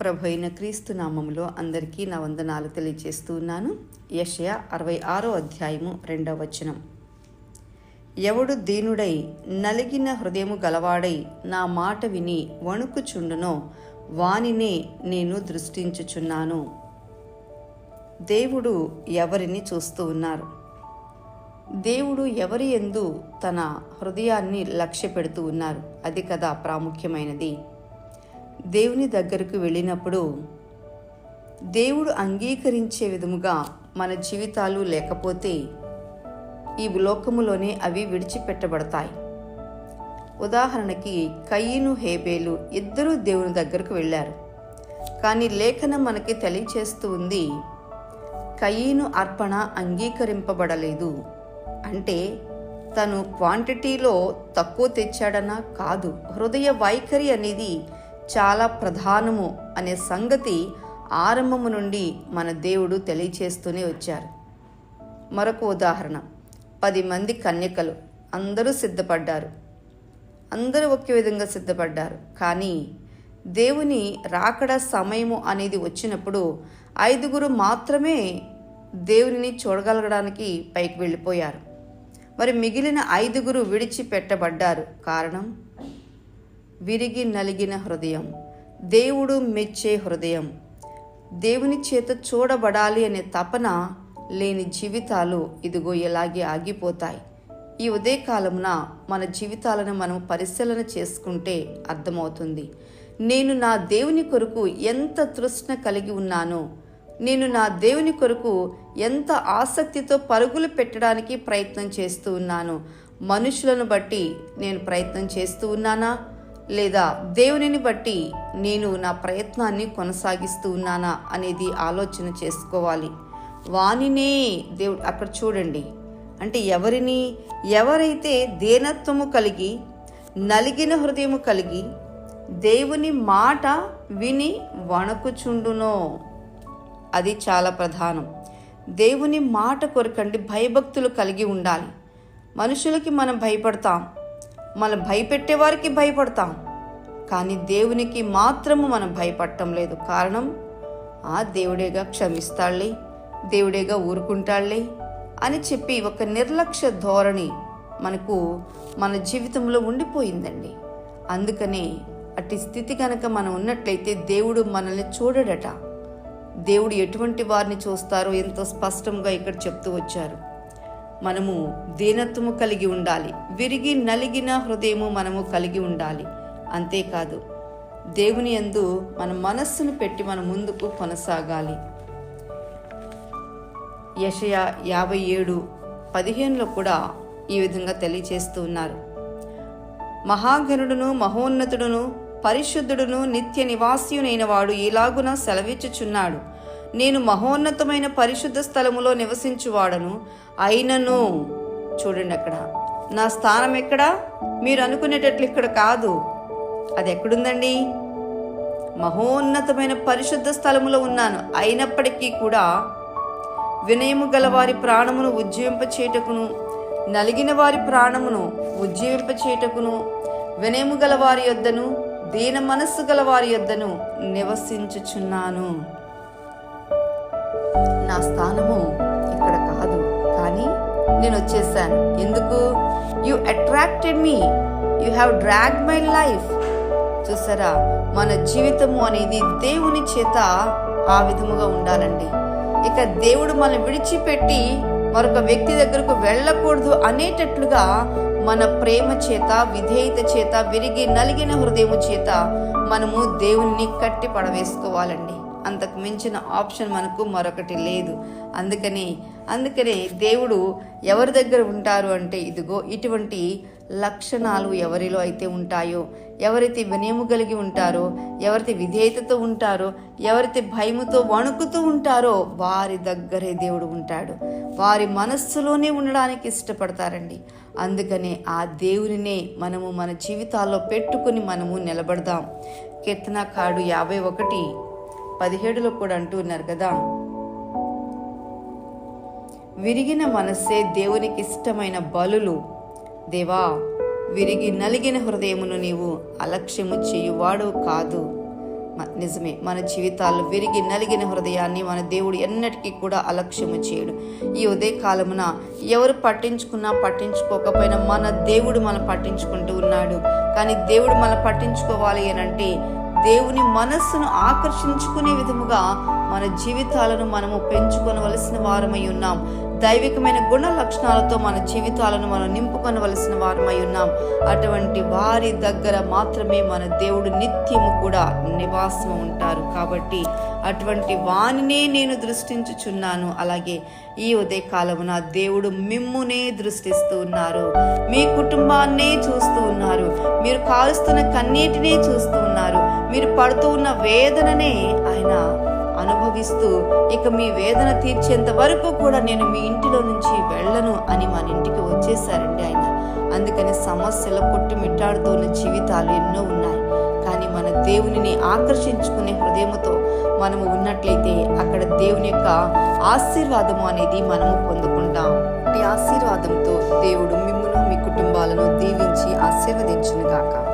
ప్రభు అయిన క్రీస్తు నామములో అందరికీ నా వందనాలు తెలియజేస్తూ ఉన్నాను. యషయ అరవై ఆరో అధ్యాయము రెండవ వచనం. ఎవడు దీనుడై నలిగిన హృదయము గలవాడై నా మాట విని వణుకుచుండునో వానినే నేను దృష్టించుచున్నాను. దేవుడు ఎవరిని చూస్తూ ఉన్నారు? దేవుడు ఎవరి ఎందు తన హృదయాన్ని లక్ష్య పెడుతూ ఉన్నారు? అది కదా ప్రాముఖ్యమైనది. దేవుని దగ్గరకు వెళ్ళినప్పుడు దేవుడు అంగీకరించే విధముగా మన జీవితాలు లేకపోతే ఈ లోకములోనే అవి విడిచిపెట్టబడతాయి. ఉదాహరణకి కయ్యను హేబేలు ఇద్దరూ దేవుని దగ్గరకు వెళ్ళారు. కానీ లేఖనం మనకి తెలియచేస్తూ ఉంది కయ్యను అర్పణ అంగీకరింపబడలేదు. అంటే తను క్వాంటిటీలో తక్కువ తెచ్చాడనా కాదు హృదయ వైఖరి అనేది చాలా ప్రధానము అనే సంగతి ఆరంభము నుండి మన దేవుడు తెలియచేస్తూనే వచ్చారు. మరొక ఉదాహరణ. పది మంది కన్యకలు అందరూ సిద్ధపడ్డారు. అందరూ ఒకే విధంగా సిద్ధపడ్డారు. కానీ దేవుని రాకడ సమయము అనేది వచ్చినప్పుడు ఐదుగురు మాత్రమే దేవునిని చూడగలగడానికి పైకి వెళ్ళిపోయారు. మరి మిగిలిన ఐదుగురు విడిచిపెట్టబడ్డారు. కారణం? విరిగి నలిగిన హృదయం. దేవుడు మెచ్చే హృదయం. దేవుని చేత చూడబడాలి అనే తపన లేని జీవితాలు ఇదిగో ఇలాగే ఆగిపోతాయి. ఈ ఉదయకాలమున మన జీవితాలను మనం పరిశీలన చేసుకుంటే అర్థమవుతుంది. నేను నా దేవుని కొరకు ఎంత తృష్ణ కలిగి ఉన్నానో నేను నా దేవుని కొరకు ఎంత ఆసక్తితో పరుగులు పెట్టడానికి ప్రయత్నం చేస్తూ ఉన్నాను మనుషులను బట్టి నేను ప్రయత్నం చేస్తూ ఉన్నానా? లేదా దేవునిని బట్టి నేను నా ప్రయత్నాన్ని కొనసాగిస్తూ ఉన్నానా అనేది ఆలోచన చేసుకోవాలి. వానినే దేవుడు అక్కడ చూడండి. అంటే ఎవరిని? ఎవరైతే దేనత్వము కలిగి నలిగిన హృదయము కలిగి దేవుని మాట విని వణకుచుండునో అది చాలా ప్రధానం. దేవుని మాట కొరకండి భయభక్తులు కలిగి ఉండాలి. మనుషులకి మనం భయపడతాం. మనం భయపెట్టే వారికి భయపడతాం. కానీ దేవునికి మాత్రము మనం భయపడటం లేదు. కారణం ఆ దేవుడేగా క్షమిస్తాళ్ళే దేవుడేగా ఊరుకుంటాళ్ళే అని చెప్పి ఒక నిర్లక్ష్య ధోరణి మనకు మన జీవితంలో ఉండిపోయిందండి. అందుకనే అట్టి స్థితి కనుక మనం ఉన్నట్లయితే దేవుడు మనల్ని చూడడట. దేవుడు ఎటువంటి వారిని చూస్తారో ఎంతో స్పష్టంగా ఇక్కడ చెప్తూ వచ్చారు. మనము దీనత్వము కలిగి ఉండాలి. విరిగి నలిగిన హృదయము మనము కలిగి ఉండాలి. అంతేకాదు దేవుని యందు మన మనస్సును పెట్టి మన ముందుకు కొనసాగాలి. యషయ యాభై ఏడు పదిహేనులో కూడా ఈ విధంగా తెలియచేస్తూ ఉన్నారు. మహాగణుడును మహోన్నతుడును పరిశుద్ధుడును నిత్య నివాసియునైన వాడు ఇలాగున సెలవిచ్చుచున్నాడు. నేను మహోన్నతమైన పరిశుద్ధ స్థలములో నివసించువాడను. అయినను చూడండి అక్కడ. నా స్థానం ఎక్కడ? మీరు అనుకునేటట్లు ఇక్కడ కాదు. అది ఎక్కడుందండి? మహోన్నతమైన పరిశుద్ధ స్థలములో ఉన్నాను. అయినప్పటికీ కూడా వినయము గల వారి ప్రాణమును ఉజ్జీవింపచేయటకును నలిగిన వారి ప్రాణమును ఉజ్జీవింపచేయటకును వినయము గల వారి యొద్దను దీన మనస్సు గల వారి యొద్దను నివసించుచున్నాను. నా స్థానము ఇక్కడ కాదు. కానీ నేను వచ్చేసాను. ఎందుకు? You attracted me you have drag my life చూసారా? మన జీవితము అనేది దేవుని చేత ఆ విధముగా ఉండాలండి. ఇక దేవుడు మనం విడిచిపెట్టి మరొక వ్యక్తి దగ్గరకు వెళ్ళకూడదు అనేటట్లుగా మన ప్రేమ చేత విధేయత చేత విరిగి నలిగిన హృదయము చేత మనము దేవుణ్ణి కట్టి పడవేసుకోవాలండి. అంతకు మించిన ఆప్షన్ మనకు మరొకటి లేదు. అందుకని అందుకనే దేవుడు ఎవరి దగ్గర ఉంటారు అంటే ఇదిగో ఇటువంటి లక్షణాలు ఎవరిలో అయితే ఉంటాయో ఎవరైతే వినయము కలిగి ఉంటారో ఎవరైతే విధేయతతో ఉంటారో ఎవరైతే భయముతో వణుకుతూ ఉంటారో వారి దగ్గరే దేవుడు ఉంటాడు. వారి మనస్సులోనే ఉండడానికి ఇష్టపడతారండి. అందుకనే ఆ దేవునినే మనము మన జీవితాల్లో పెట్టుకుని మనము నిలబడదాం. కీర్తనకాడు యాభై ఒకటి పదిహేడులో కూడా అంటూ ఉన్నారు కదా. విరిగిన మనస్సే దేవునికి ఇష్టమైన బలులు. దేవా విరిగి నలిగిన హృదయమును నీవు అలక్ష్యము చేయువాడు కాదు. నిజమే. మన జీవితాల్లో విరిగి నలిగిన హృదయాన్ని మన దేవుడు ఎన్నటికీ కూడా అలక్ష్యము చేయడు. ఈ ఉదయ కాలమున ఎవరు పట్టించుకున్నా పట్టించుకోకపోయినా మన దేవుడు మనం పట్టించుకుంటూ ఉన్నాడు. కానీ దేవుడు మనం పట్టించుకోవాలి అని అంటే దేవుని మనస్సును ఆకర్షించుకునే విధముగా మన జీవితాలను మనము పెంచుకొనవలసిన వారమై ఉన్నాం. దైవికమైన గుణ లక్షణాలతో మన జీవితాలను మనం నింపుకొనవలసిన వారమై ఉన్నాం. అటువంటి వారి దగ్గర మాత్రమే మన దేవుడు నిత్యము కూడా నివాసం ఉంటారు. కాబట్టి అటువంటి వానినే నేను దృష్టించుచున్నాను. అలాగే ఈ ఉదయ కాలమున దేవుడు మిమ్మునే దృష్టిస్తూ ఉన్నారు. మీ కుటుంబాన్నే చూస్తూ ఉన్నారు. మీరు కాలుస్తున్న కన్నీటినే చూస్తూ ఉన్నారు. మీరు పడుతూ ఉన్న వేదననే ఆయన అనుభవిస్తూ ఇక మీ వేదన తీర్చేంత వరకు కూడా నేను మీ ఇంటిలో నుంచి వెళ్ళను అని మన ఇంటికి వచ్చేసారండి ఆయన. అందుకని సమస్యల కొట్టుమిట్టాడుతున్న జీవితాలు ఎన్నో ఉన్నాయి. కానీ మన దేవునిని ఆకర్షించుకునే హృదయముతో మనము ఉన్నట్లయితే అక్కడ దేవుని యొక్క ఆశీర్వాదము అనేది మనము పొందుకుంటాం. ఈ ఆశీర్వాదంతో దేవుడు మిమ్మును మీ కుటుంబాలను దీవించి ఆశీర్వదించును గాక.